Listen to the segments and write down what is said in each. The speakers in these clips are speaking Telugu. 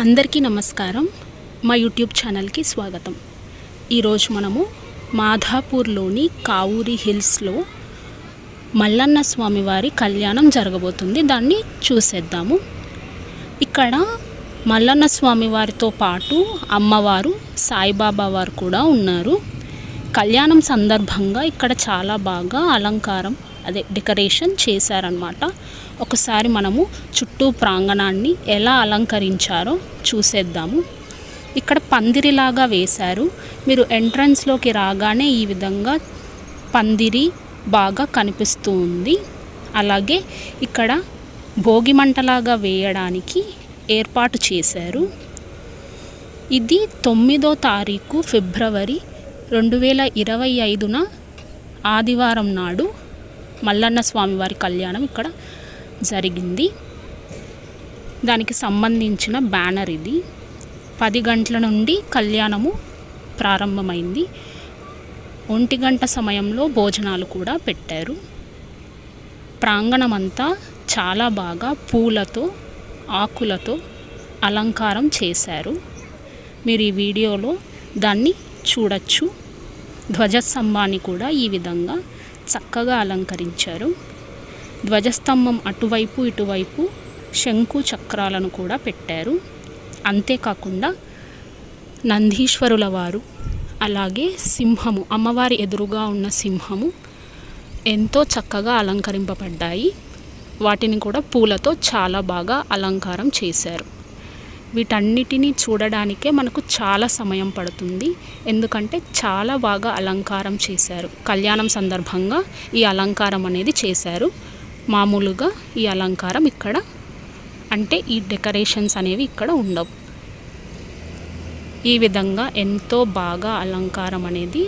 అందరికీ నమస్కారం. మా యూట్యూబ్ ఛానల్కి స్వాగతం. ఈరోజు మనము మాధాపూర్లోని కావూరి హిల్స్లో మల్లన్న స్వామివారి కళ్యాణం జరగబోతుంది. దాన్ని చూసేద్దాము. ఇక్కడ మల్లన్న స్వామివారితో పాటు అమ్మవారు సాయిబాబా వారు కూడా ఉన్నారు. కళ్యాణం సందర్భంగా ఇక్కడ చాలా బాగా అలంకారం అదే డెకరేషన్ చేశారనమాట ఒకసారి మనము చుట్టూ ప్రాంగణాన్ని ఎలా అలంకరించారో చూసేద్దాము. ఇక్కడ పందిరిలాగా వేశారు. మీరు ఎంట్రన్స్లోకి రాగానే ఈ విధంగా పందిరి బాగా కనిపిస్తూ ఉంది అలాగే ఇక్కడ భోగిమంటలాగా వేయడానికి ఏర్పాటు చేశారు. ఇది తొమ్మిదో తారీఖు ఫిబ్రవరి రెండు వేల ఇరవై ఐదున ఆదివారం నాడు మల్లన్న స్వామివారి కళ్యాణం ఇక్కడ జరిగింది. దానికి సంబంధించిన బ్యానర్ ఇది. పది గంటల నుండి కళ్యాణము ప్రారంభమైంది. ఒంటి గంట సమయంలో భోజనాలు కూడా పెట్టారు. ప్రాంగణం అంతా చాలా బాగా పూలతో ఆకులతో అలంకారం చేశారు. మీరు ఈ వీడియోలో దాన్ని చూడొచ్చు. ధ్వజస్తంభాన్ని కూడా ఈ విధంగా చక్కగా అలంకరించారు. ధ్వజస్తంభం అటువైపు ఇటువైపు శంకు చక్రాలను కూడా పెట్టారు. అంతేకాకుండా నందీశ్వరుల వారు అలాగే సింహము అమ్మవారి ఎదురుగా ఉన్న సింహము ఎంతో చక్కగా అలంకరింపబడ్డాయి. వాటిని కూడా పూలతో చాలా బాగా అలంకారం చేశారు. వీటన్నిటినీ చూడడానికే మనకు చాలా సమయం పడుతుంది. ఎందుకంటే చాలా బాగా అలంకారం చేశారు. కళ్యాణం సందర్భంగా ఈ అలంకారం అనేది చేశారు. మామూలుగా ఈ అలంకారం ఇక్కడ అంటే ఈ డెకరేషన్స్ అనేవి ఇక్కడ ఉండవు. ఈ విధంగా ఎంతో బాగా అలంకారం అనేది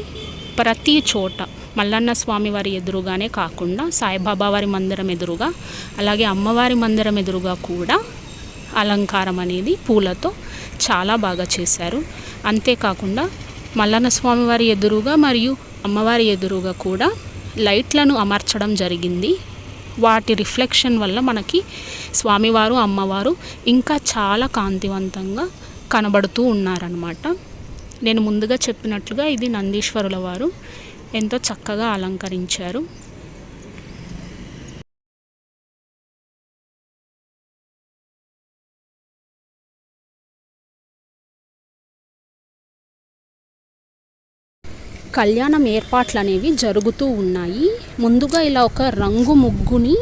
ప్రతి చోట మల్లన్న స్వామి వారి ఎదురుగానే కాకుండా సాయిబాబా వారి మందిరం ఎదురుగా అలాగే అమ్మవారి మందిరం ఎదురుగా కూడా అలంకారం అనేది పూలతో చాలా బాగా చేశారు. అంతేకాకుండా మల్లన్న స్వామివారి ఎదురుగా మరియు అమ్మవారి ఎదురుగా కూడా లైట్లను అమర్చడం జరిగింది. వాటి రిఫ్లెక్షన్ వల్ల మనకి స్వామివారు అమ్మవారు ఇంకా చాలా కాంతివంతంగా కనబడుతూ ఉన్నారనమాట నేను ముందుగా చెప్పినట్లుగా ఇది నందీశ్వరుల వారు ఎంతో చక్కగా అలంకరించారు. కళ్యాణం ఏర్పాట్లు అనేవి జరుగుతూ ఉన్నాయి. ముందుగా ఇలా ఒక రంగు ముగ్గుని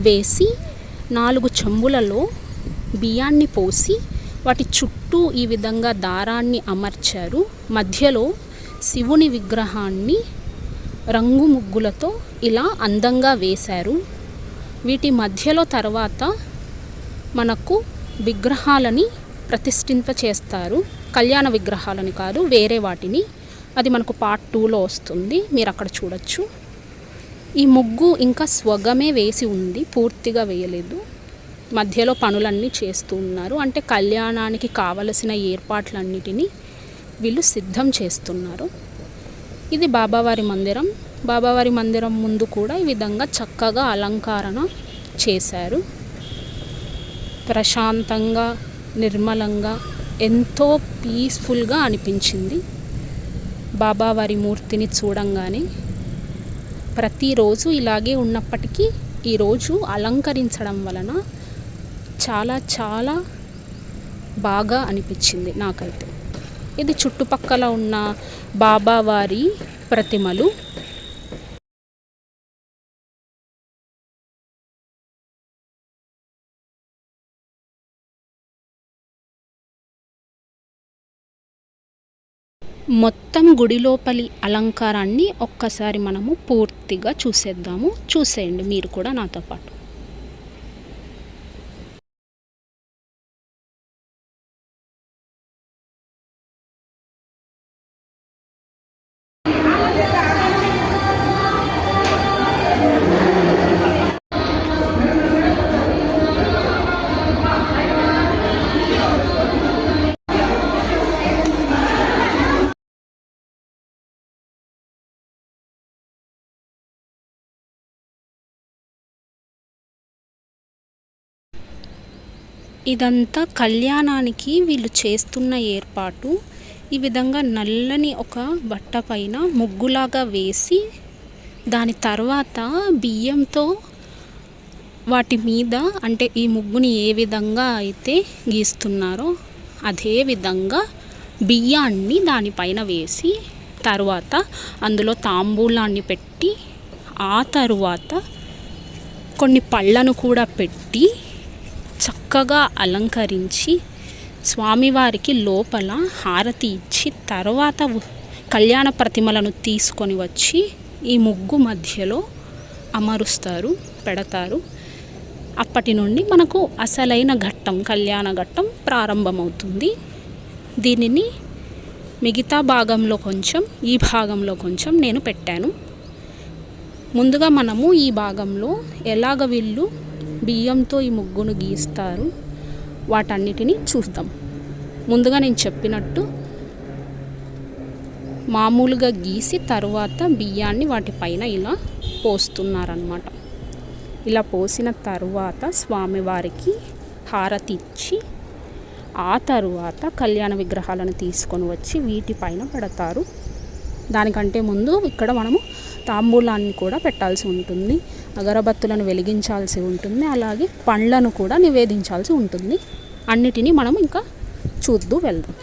వేసి నాలుగు చెంబులలో బియ్యాన్ని పోసి వాటి చుట్టూ ఈ విధంగా దారాన్ని అమర్చారు. మధ్యలో శివుని విగ్రహాన్ని రంగు ముగ్గులతో ఇలా అందంగా వేశారు. వీటి మధ్యలో తర్వాత మనకు విగ్రహాలని ప్రతిష్ఠింప చేస్తారు కళ్యాణ విగ్రహాలని కాదు వేరే వాటిని అది మనకు పార్ట్ టూలో వస్తుంది. మీరు అక్కడ చూడొచ్చు. ఈ ముగ్గు ఇంకా స్వగమే వేసి ఉంది. పూర్తిగా వేయలేదు. మధ్యలో పనులన్నీ చేస్తూ ఉన్నారు. అంటే కళ్యాణానికి కావలసిన ఏర్పాట్లన్నిటినీ వీళ్ళు సిద్ధం చేస్తున్నారు. ఇది బాబావారి మందిరం. బాబావారి మందిరం ముందు కూడా ఈ విధంగా చక్కగా అలంకరణ చేశారు. ప్రశాంతంగా నిర్మలంగా ఎంతో పీస్ఫుల్గా అనిపించింది. బాబావారి మూర్తిని చూడంగానే ప్రతిరోజు ఇలాగే ఉన్నప్పటికీ ఈరోజు అలంకరించడం వలన చాలా చాలా బాగా అనిపించింది నాకైతే. ఇది చుట్టుపక్కల ఉన్న బాబావారి ప్రతిమలు మొత్తం గుడి లోపలి అలంకారాన్ని ఒక్కసారి మనము పూర్తిగా చూసేద్దాము. చూసేయండి మీరు కూడా నాతో పాటు. ఇదంతా కళ్యాణానికి వీళ్ళు చేస్తున్న ఏర్పాటు. ఈ విధంగా నల్లని ఒక బట్ట పైన ముగ్గులాగా వేసి దాని తర్వాత బియ్యంతో వాటి మీద అంటే ఈ ముగ్గుని ఏ విధంగా అయితే గీస్తున్నారో అదే విధంగా బియ్యాన్ని దానిపైన వేసి తర్వాత అందులో తాంబూలాన్ని పెట్టి ఆ తరువాత కొన్ని పళ్ళను కూడా పెట్టి చక్కగా అలంకరించి స్వామివారికి లోపల హారతి ఇచ్చి తర్వాత కళ్యాణ ప్రతిమలను తీసుకొని వచ్చి ఈ ముగ్గు మధ్యలో అమరుస్తారు పెడతారు. అప్పటి నుండి మనకు అసలైన ఘట్టం కళ్యాణ ఘట్టం ప్రారంభమవుతుంది. దీనిని మిగతా భాగంలో కొంచెం ఈ భాగంలో కొంచెం నేను పెట్టాను. ముందుగా మనము ఈ భాగంలో ఎలాగ వీళ్ళు బియ్యంతో ఈ ముగ్గును గీస్తారు. వాటన్నిటిని చూద్దాం. ముందుగా నేను చెప్పినట్టు మామూలుగా గీసి తర్వాత బియ్యాన్ని వాటిపైన ఇలా పోస్తున్నారనమాట ఇలా పోసిన తర్వాత స్వామివారికి హారతి ఇచ్చి ఆ తరువాత కళ్యాణ విగ్రహాలను తీసుకొని వచ్చి వీటిపైన పెడతారు. దానికంటే ముందు ఇక్కడ మనము తాంబూలాన్ని కూడా పెట్టాల్సి ఉంటుంది. అగరబత్తులను వెలిగించాల్సి ఉంటుంది. అలాగే పండ్లను కూడా నివేదించాల్సి ఉంటుంది. అన్నిటినీ మనం ఇంకా చూద్దు వెళ్దాం.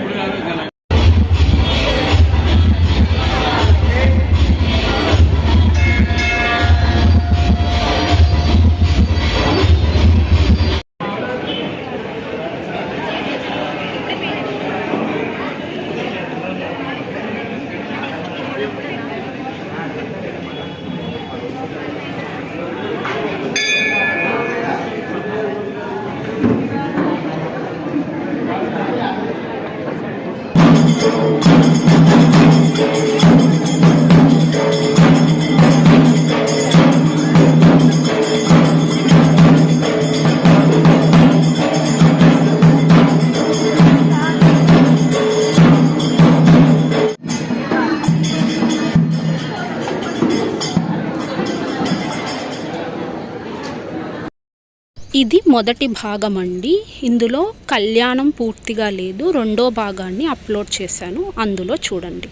போனா Thank you. ఇది మొదటి భాగం అండి ఇందులో కళ్యాణం పూర్తిగా లేదు. రెండో భాగాన్ని అప్లోడ్ చేశాను. అందులో చూడండి.